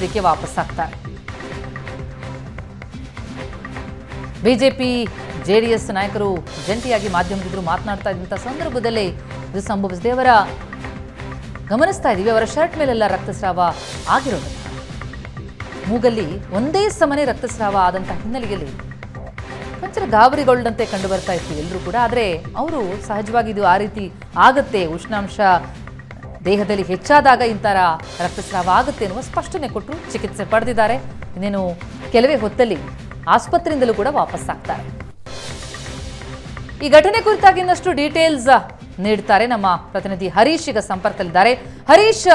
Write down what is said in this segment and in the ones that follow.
ಎಚ್ಚರಿಕೆ ವಾಪಸ್ ಆಗ್ತಾರೆ. ಬಿಜೆಪಿ, ಜೆಡಿಎಸ್ ನಾಯಕರು ಜಂಟಿಯಾಗಿ ಮಾಧ್ಯಮದಿದ್ರು ಮಾತನಾಡ್ತಾ ಇದ್ದಂಥ ಸಂದರ್ಭದಲ್ಲಿ ಇದು ಸಂಭವಿಸಿದೆ ಅವರ ಗಮನಿಸ್ತಾ ಇದ್ದೀವಿ. ಅವರ ಶರ್ಟ್ ಮೇಲೆಲ್ಲ ರಕ್ತಸ್ರಾವ ಆಗಿರೋದು. ಮೂಗಲ್ಲಿ ಒಂದೇ ಸಮನೆ ರಕ್ತಸ್ರಾವ ಆದಂಥ ಹಿನ್ನೆಲೆಯಲ್ಲಿ ಕೊಂಚರ ಗಾಬರಿಗೊಳ್ಳದಂತೆ ಕಂಡು ಬರ್ತಾ ಇತ್ತು ಎಲ್ಲರೂ ಕೂಡ. ಆದರೆ ಅವರು ಸಹಜವಾಗಿ ಇದು ಆ ರೀತಿ ಆಗತ್ತೆ, ಉಷ್ಣಾಂಶ ದೇಹದಲ್ಲಿ ಹೆಚ್ಚಾದಾಗ ಇಂಥರ ರಕ್ತಸ್ರಾವ ಆಗುತ್ತೆ ಎನ್ನುವ ಸ್ಪಷ್ಟನೆ ಕೊಟ್ಟು ಚಿಕಿತ್ಸೆ ಪಡೆದಿದ್ದಾರೆ. ಇನ್ನೇನು ಕೆಲವೇ ಹೊತ್ತಲ್ಲಿ ಆಸ್ಪತ್ರೆಯಿಂದಲೂ ಕೂಡ ವಾಪಸ್ ಆಗ್ತಾರೆ ಈ ಘಟನೆ ಕುರಿತಾಗಿ ಇನ್ನಷ್ಟು ಡೀಟೇಲ್ಸ್ ನೀಡ್ತಾರೆ ನಮ್ಮ ಪ್ರತಿನಿಧಿ ಹರೀಶ್ ಈಗ ಸಂಪರ್ಕದಲ್ಲಿದ್ದಾರೆ. ಹರೀಶ್,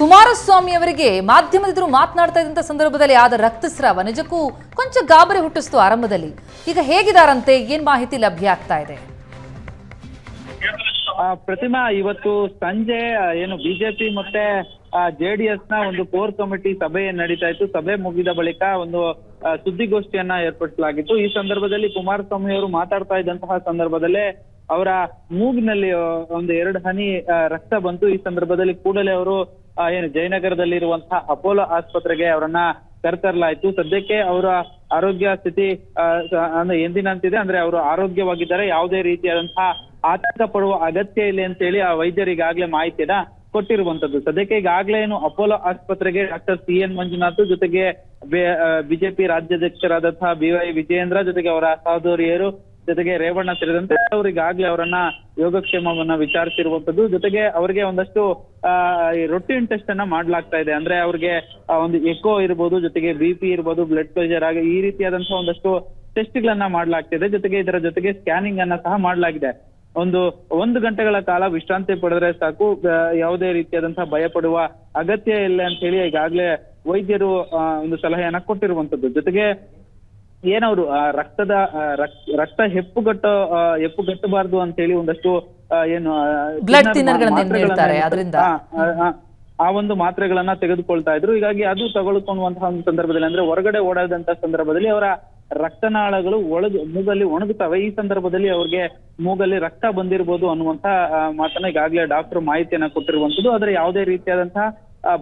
ಕುಮಾರಸ್ವಾಮಿ ಅವರಿಗೆ ಮಾಧ್ಯಮದಿದ್ರು ಮಾತನಾಡ್ತಾ ಇದ್ದಂಥ ಸಂದರ್ಭದಲ್ಲಿ ಆದ ರಕ್ತಸ್ರಾವ ನಿಜಕ್ಕೂ ಕೊಂಚ ಗಾಬರಿ ಹುಟ್ಟಿಸ್ತು ಆರಂಭದಲ್ಲಿ. ಈಗ ಹೇಗಿದಾರಂತೆ? ಏನ್ ಮಾಹಿತಿ ಲಭ್ಯ ಆಗ್ತಾ ಇದೆ? ಪ್ರತಿಮಾ ಇವತ್ತು ಸಂಜೆ ಏನು ಬಿಜೆಪಿ ಮತ್ತೆ ಜೆಡಿಎಸ್ನ ಒಂದು ಕೋರ್ ಕಮಿಟಿ ಸಭೆ ನಡೀತಾ ಇತ್ತು. ಸಭೆ ಮುಗಿದ ಬಳಿಕ ಒಂದು ಸುದ್ದಿಗೋಷ್ಠಿಯನ್ನ ಏರ್ಪಡಿಸಲಾಗಿತ್ತು. ಈ ಸಂದರ್ಭದಲ್ಲಿ ಕುಮಾರಸ್ವಾಮಿ ಅವರು ಮಾತಾಡ್ತಾ ಇದ್ದಂತಹ ಸಂದರ್ಭದಲ್ಲೇ ಅವರ ಮೂಗಿನಲ್ಲಿ ಒಂದು ಎರಡು ಹನಿ ರಕ್ತ ಬಂತು. ಈ ಸಂದರ್ಭದಲ್ಲಿ ಕೂಡಲೇ ಅವರು ಏನು ಜಯನಗರದಲ್ಲಿ ಇರುವಂತಹ ಅಪೋಲೋ ಆಸ್ಪತ್ರೆಗೆ ಅವರನ್ನ ಕರೆತರಲಾಯಿತು. ಸದ್ಯಕ್ಕೆ ಅವರ ಆರೋಗ್ಯ ಸ್ಥಿತಿ ಅಂದ್ರೆ ಎಂದಿನಂತಿದೆ. ಅಂದ್ರೆ ಅವರು ಆರೋಗ್ಯವಾಗಿದ್ದಾರೆ ಯಾವುದೇ ರೀತಿಯಾದಂತಹ ಆತಂಕ ಪಡುವ ಅಗತ್ಯ ಇಲ್ಲ ಅಂತ ಹೇಳಿ ಆ ವೈದ್ಯರು ಈಗಾಗಲೇ ಮಾಹಿತಿಯನ್ನ ಕೊಟ್ಟಿರುವಂತದ್ದು. ಸದ್ಯಕ್ಕೆ ಈಗಾಗಲೇ ಏನು ಅಪೋಲೋ ಆಸ್ಪತ್ರೆಗೆ ಡಾಕ್ಟರ್ ಸಿ ಎನ್ ಮಂಜುನಾಥ್ ಜೊತೆಗೆ ಬಿಜೆಪಿ ರಾಜ್ಯಾಧ್ಯಕ್ಷರಾದಂತಹ ಬಿವೈ ವಿಜಯೇಂದ್ರ ಜೊತೆಗೆ ಅವರ ಸಹೋದರಿಯರು ಜೊತೆಗೆ ರೇವಣ್ಣ ಸೇರಿದಂತೆ ಅವರಿಗಾಗ್ಲೇ ಅವರನ್ನ ಯೋಗಕ್ಷೇಮವನ್ನ ವಿಚಾರಿಸಿರುವಂತದ್ದು. ಜೊತೆಗೆ ಅವರಿಗೆ ಒಂದಷ್ಟು ರೊಟೀನ್ ಟೆಸ್ಟ್ ಅನ್ನ ಮಾಡ್ಲಾಗ್ತಾ ಇದೆ. ಅಂದ್ರೆ ಅವ್ರಿಗೆ ಒಂದು ಎಕೋ ಇರ್ಬೋದು, ಜೊತೆಗೆ ಬಿ ಪಿ ಇರ್ಬೋದು, ಬ್ಲಡ್ ಪ್ರೆಷರ್ ಆಗಿ ಈ ರೀತಿಯಾದಂತಹ ಒಂದಷ್ಟು ಟೆಸ್ಟ್ ಗಳನ್ನ ಮಾಡ್ಲಾಗ್ತಿದೆ. ಜೊತೆಗೆ ಇದರ ಜೊತೆಗೆ ಸ್ಕ್ಯಾನಿಂಗ್ ಅನ್ನ ಸಹ ಮಾಡ್ಲಾಗಿದೆ. ಒಂದು ಒಂದು ಗಂಟೆಗಳ ಕಾಲ ವಿಶ್ರಾಂತಿ ಪಡೆದ್ರೆ ಸಾಕು. ಯಾವುದೇ ರೀತಿಯಾದಂತಹ ಭಯ ಪಡುವ ಅಗತ್ಯ ಇಲ್ಲ ಅಂತ ಹೇಳಿ ಈಗಾಗಲೇ ವೈದ್ಯರು ಒಂದು ಸಲಹೆಯನ್ನ ಕೊಟ್ಟಿರುವಂತದ್ದು. ಜೊತೆಗೆ ಏನವರು ರಕ್ತದ ರಕ್ತ ಹೆಪ್ಪುಗಟ್ಟ ಹೆಪ್ಪುಗಟ್ಟಬಾರದು ಹೆಪ್ಪುಗಟ್ಟಬಾರ್ದು ಅಂತ ಹೇಳಿ ಒಂದಷ್ಟು ಆ, ಏನು ಆ ಒಂದು ಮಾತ್ರೆಗಳನ್ನ ತೆಗೆದುಕೊಳ್ತಾ ಇದ್ರು. ಹೀಗಾಗಿ ಅದು ತಗೊಳ್ಕೊಳ್ಳುವಂತಹ ಒಂದು ಸಂದರ್ಭದಲ್ಲಿ ಅಂದ್ರೆ ಹೊರಗಡೆ ಓಡಾದಂತ ಸಂದರ್ಭದಲ್ಲಿ ಅವರ ರಕ್ತನಾಳಗಳು ಒಳಗೆ, ಮೂಗಲ್ಲಿ ಒಣಗುತ್ತವೆ. ಈ ಸಂದರ್ಭದಲ್ಲಿ ಅವ್ರಿಗೆ ಮೂಗಲ್ಲಿ ರಕ್ತ ಬಂದಿರ್ಬೋದು ಅನ್ನುವಂತ ಮಾತನ್ನ ಈಗಾಗಲೇ ಡಾಕ್ಟರ್ ಮಾಹಿತಿಯನ್ನ ಕೊಟ್ಟಿರುವಂತದ್ದು ಆದ್ರೆ ಯಾವುದೇ ರೀತಿಯಾದಂತಹ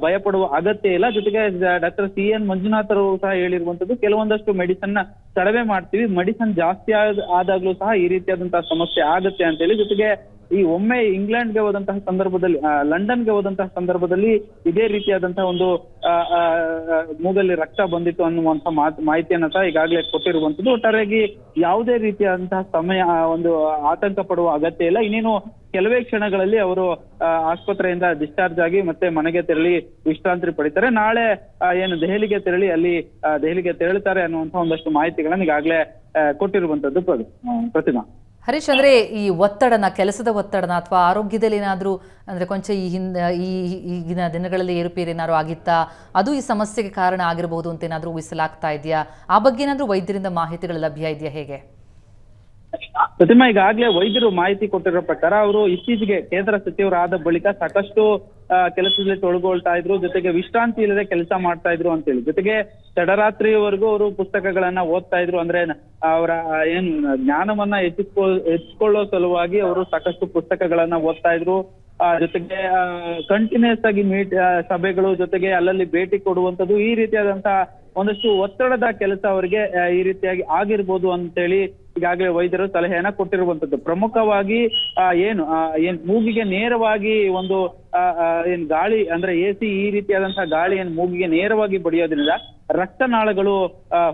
ಭಯ ಪಡುವ ಅಗತ್ಯ ಇಲ್ಲ. ಜೊತೆಗೆ ಡಾಕ್ಟರ್ ಸಿ ಎನ್ ಮಂಜುನಾಥ್ ಅವರು ಸಹ ಹೇಳಿರುವಂತದ್ದು ಕೆಲವೊಂದಷ್ಟು ಮೆಡಿಸನ್ನ ಕಡಿಮೆ ಮಾಡ್ತೀವಿ. ಮೆಡಿಸನ್ ಜಾಸ್ತಿ ಆದ, ಆದಾಗ್ಲೂ ಸಹ ಈ ರೀತಿಯಾದಂತಹ ಸಮಸ್ಯೆ ಆಗುತ್ತೆ ಅಂತ ಹೇಳಿ ಜೊತೆಗೆ ಈ ಒಮ್ಮೆ ಇಂಗ್ಲೆಂಡ್ಗೆ ಹೋದಂತಹ ಸಂದರ್ಭದಲ್ಲಿ ಆ, ಲಂಡನ್ಗೆ ಹೋದಂತಹ ಸಂದರ್ಭದಲ್ಲಿ ಇದೇ ರೀತಿಯಾದಂತಹ ಒಂದು ಮೂಗಲ್ಲಿ ರಕ್ತ ಬಂದಿತ್ತು ಅನ್ನುವಂತ ಮಾತು ಮಾಹಿತಿಯನ್ನ ಸಹ ಈಗಾಗಲೇ ಕೊಟ್ಟಿರುವಂತದ್ದು ಒಟ್ಟಾರೆಯಾಗಿ ಯಾವುದೇ ರೀತಿಯಾದಂತಹ ಸಮಯ ಒಂದು ಆತಂಕ ಪಡುವ ಅಗತ್ಯ ಇಲ್ಲ. ಇನ್ನೇನು ಕೆಲವೇ ಕ್ಷಣಗಳಲ್ಲಿ ಅವರು ಆಸ್ಪತ್ರೆಯಿಂದ ಡಿಸ್ಚಾರ್ಜ್ ಆಗಿ ಮತ್ತೆ ಮನೆಗೆ ತೆರಳಿ ವಿಶ್ರಾಂತಿ ಪಡಿತಾರೆ. ನಾಳೆ ಏನು ದೆಹಲಿಗೆ ತೆರಳಿ ಅಲ್ಲಿ ದೆಹಲಿಗೆ ತೆರಳುತ್ತಾರೆ ಅನ್ನುವಂತಹ ಒಂದಷ್ಟು ಮಾಹಿತಿಗಳನ್ನ ಈಗಾಗಲೇ ಕೊಟ್ಟಿರುವಂತದ್ದು ಪ್ರ- ಪ್ರತಿಮಾ ಹರೀಶ್, ಅಂದ್ರೆ ಈ ಒತ್ತಡನ, ಕೆಲಸದ ಒತ್ತಡನ ಅಥವಾ ಆರೋಗ್ಯದಲ್ಲಿ ಏನಾದರೂ, ಅಂದ್ರೆ ಕೊಂಚ ಈ ಹಿಂದ, ಈ ಈಗಿನ ದಿನಗಳಲ್ಲಿ ಏರುಪೇರು ಏನಾದ್ರು ಆಗಿತ್ತಾ? ಅದು ಈ ಸಮಸ್ಯೆಗೆ ಕಾರಣ ಆಗಿರಬಹುದು ಅಂತ ಏನಾದರೂ ಊಹಿಸಲಾಗ್ತಾ ಇದೆಯಾ? ಆ ಬಗ್ಗೆ ಏನಾದರೂ ವೈದ್ಯರಿಂದ ಮಾಹಿತಿಗಳು ಲಭ್ಯ ಇದೆಯಾ ಹೇಗೆ? ಪ್ರತಿಮಾ ಈಗಾಗ್ಲೇ ವೈದ್ಯರು ಮಾಹಿತಿ ಕೊಟ್ಟಿರೋ ಪ್ರಕಾರ ಅವರು ಇತ್ತೀಚೆಗೆ ಕೇಂದ್ರ ಸಚಿವರಾದ ಬಳಿಕ ಸಾಕಷ್ಟು ಕೆಲಸದಲ್ಲಿ ತೊಡಗೊಳ್ತಾ ಇದ್ರು. ಜೊತೆಗೆ ವಿಶ್ರಾಂತಿ ಇಲ್ಲದೆ ಕೆಲಸ ಮಾಡ್ತಾ ಇದ್ರು ಅಂತ ಹೇಳಿ. ಜೊತೆಗೆ ತಡರಾತ್ರಿವರೆಗೂ ಅವರು ಪುಸ್ತಕಗಳನ್ನ ಓದ್ತಾ ಇದ್ರು. ಅಂದ್ರೆ, ಅವರ ಏನ್, ಜ್ಞಾನವನ್ನ ಹೆಚ್ಚಿಸ್ಕೊ ಹೆಚ್ಚಿಕೊಳ್ಳೋ ಸಲುವಾಗಿ ಅವರು ಸಾಕಷ್ಟು ಪುಸ್ತಕಗಳನ್ನ ಓದ್ತಾ ಇದ್ರು. ಜೊತೆಗೆ ಕಂಟಿನ್ಯೂಸ್ ಆಗಿ ಮೀಟ್ ಸಭೆಗಳು, ಜೊತೆಗೆ ಅಲ್ಲಲ್ಲಿ ಭೇಟಿ ಕೊಡುವಂತದ್ದು ಈ ರೀತಿಯಾದಂತಹ ಒಂದಷ್ಟು ಒತ್ತಡದ ಕೆಲಸ ಅವರಿಗೆ ಈ ರೀತಿಯಾಗಿ ಆಗಿರ್ಬೋದು ಅಂತೇಳಿ ಈಗಾಗಲೇ ವೈದ್ಯರು ಸಲಹೆಯನ್ನ ಕೊಟ್ಟಿರುವಂತದ್ದು. ಪ್ರಮುಖವಾಗಿ ಏನು ಏನ್ ಮೂಗಿಗೆ ನೇರವಾಗಿ ಒಂದು ಏನ್ ಗಾಳಿ, ಅಂದ್ರೆ ಎ ಸಿ ಈ ರೀತಿಯಾದಂತಹ ಗಾಳಿ ಏನ್ ಮೂಗಿಗೆ ನೇರವಾಗಿ ಬಡಿಯೋದ್ರಿಂದ ರಕ್ತನಾಳಗಳು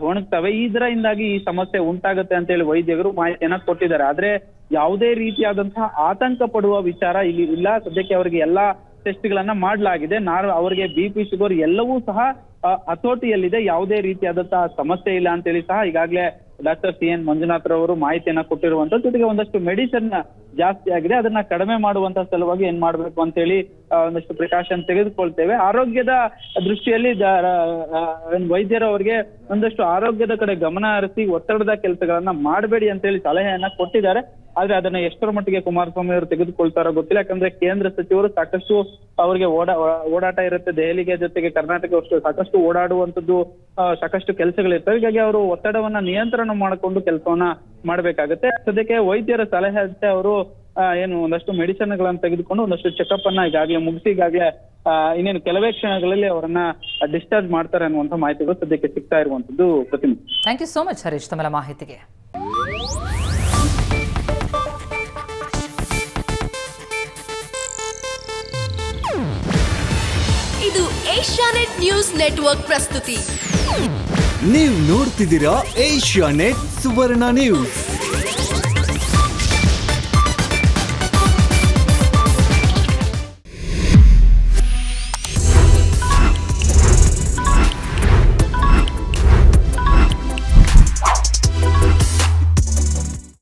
ಒಣಗ್ತವೆ. ಇದರಿಂದಾಗಿ ಈ ಸಮಸ್ಯೆ ಉಂಟಾಗುತ್ತೆ ಅಂತ ಹೇಳಿ ವೈದ್ಯರು ಮಾಹಿತಿಯನ್ನ ಕೊಟ್ಟಿದ್ದಾರೆ. ಆದ್ರೆ ಯಾವುದೇ ರೀತಿಯಾದಂತಹ ಆತಂಕ ಪಡುವ ವಿಚಾರ ಇಲ್ಲಿ ಇಲ್ಲ. ಸದ್ಯಕ್ಕೆ ಅವರಿಗೆ ಎಲ್ಲಾ ಟೆಸ್ಟ್ ಗಳನ್ನ ಮಾಡಲಾಗಿದೆ. ನಾಳೆ ಅವರಿಗೆ ಬಿ ಪಿ ಶುಗರ್ ಎಲ್ಲವೂ ಸಹ ಹತೋಟಿಯಲ್ಲಿದೆ. ಯಾವುದೇ ರೀತಿಯಾದಂತಹ ಸಮಸ್ಯೆ ಇಲ್ಲ ಅಂತೇಳಿ ಸಹ ಈಗಾಗಲೇ ಡಾಕ್ಟರ್ ಸಿ ಎನ್ ಮಂಜುನಾಥ್ ರವರು ಮಾಹಿತಿಯನ್ನ ಕೊಟ್ಟಿರುವಂತ ಜೊತೆಗೆ ಒಂದಷ್ಟು ಮೆಡಿಸಿನ್ ಜಾಸ್ತಿ ಆಗಿದೆ. ಅದನ್ನ ಕಡಿಮೆ ಮಾಡುವಂತ ಸಲುವಾಗಿ ಏನ್ ಮಾಡ್ಬೇಕು ಅಂತ ಹೇಳಿ ಒಂದಷ್ಟು ಪ್ರಿಕಾಷನ್ ತೆಗೆದುಕೊಳ್ತೇವೆ. ಆರೋಗ್ಯದ ದೃಷ್ಟಿಯಲ್ಲಿ ವೈದ್ಯರು ಅವರಿಗೆ ಒಂದಷ್ಟು ಆರೋಗ್ಯದ ಕಡೆ ಗಮನ ಹರಿಸಿ ಒತ್ತಡದ ಕೆಲಸಗಳನ್ನ ಮಾಡಬೇಡಿ ಅಂತ ಹೇಳಿ ಸಲಹೆಯನ್ನ ಕೊಟ್ಟಿದ್ದಾರೆ. ಆದ್ರೆ ಅದನ್ನ ಎಷ್ಟರ ಮಟ್ಟಿಗೆ ಕುಮಾರಸ್ವಾಮಿ ಅವರು ತೆಗೆದುಕೊಳ್ತಾರೋ ಗೊತ್ತಿಲ್ಲ. ಯಾಕಂದ್ರೆ ಕೇಂದ್ರ ಸಚಿವರು ಸಾಕಷ್ಟು ಅವರಿಗೆ ಓಡಾ ಓಡಾಟ ಇರುತ್ತೆ. ದೆಹಲಿಗೆ ಜೊತೆಗೆ ಕರ್ನಾಟಕ ಸಾಕಷ್ಟು ಓಡಾಡುವಂತದ್ದು ಸಾಕಷ್ಟು ಕೆಲಸಗಳಿರ್ತವೆ. ಹೀಗಾಗಿ ಅವರು ಒತ್ತಡವನ್ನ ನಿಯಂತ್ರಣ ಮಾಡಿಕೊಂಡು ಕೆಲಸವನ್ನ ಮಾಡ್ಬೇಕಾಗತ್ತೆ. ಸದ್ಯಕ್ಕೆ ವೈದ್ಯರ ಸಲಹೆ ಅವರು ಏನು ಒಂದಷ್ಟು ಮೆಡಿಸಿನ್ಗಳನ್ನ ತೆಗೆದುಕೊಂಡು ಒಂದಷ್ಟು ಚೆಕ್ಅಪ್ ಅನ್ನ ಈಗಾಗಲೇ ಮುಗಿಸಿ ಈಗಾಗಲೇ ಇನ್ನೇನು ಕೆಲವೇ ಕ್ಷಣಗಳಲ್ಲಿ ಅವರನ್ನ ಡಿಸ್ಚಾರ್ಜ್ ಮಾಡ್ತಾರೆ ಅನ್ನುವಂಥ ಮಾಹಿತಿಗಳು ಸದ್ಯಕ್ಕೆ ಸಿಗ್ತಾ ಇರುವಂತದ್ದು ಪ್ರತಿಮೆ. Thank you so much Harish ತಮ್ಮ ಮಾಹಿತಿಗೆ. ಇದು ಏಷ್ಯಾನೆಟ್ ನ್ಯೂಸ್ ನೆಟ್ವರ್ಕ್ ಪ್ರಸ್ತುತಿ. ನೀವು ನೋಡ್ತಿದ್ದೀರಾ ಏಷ್ಯಾ ನೆಟ್ ಸುವರ್ಣ ನ್ಯೂಸ್.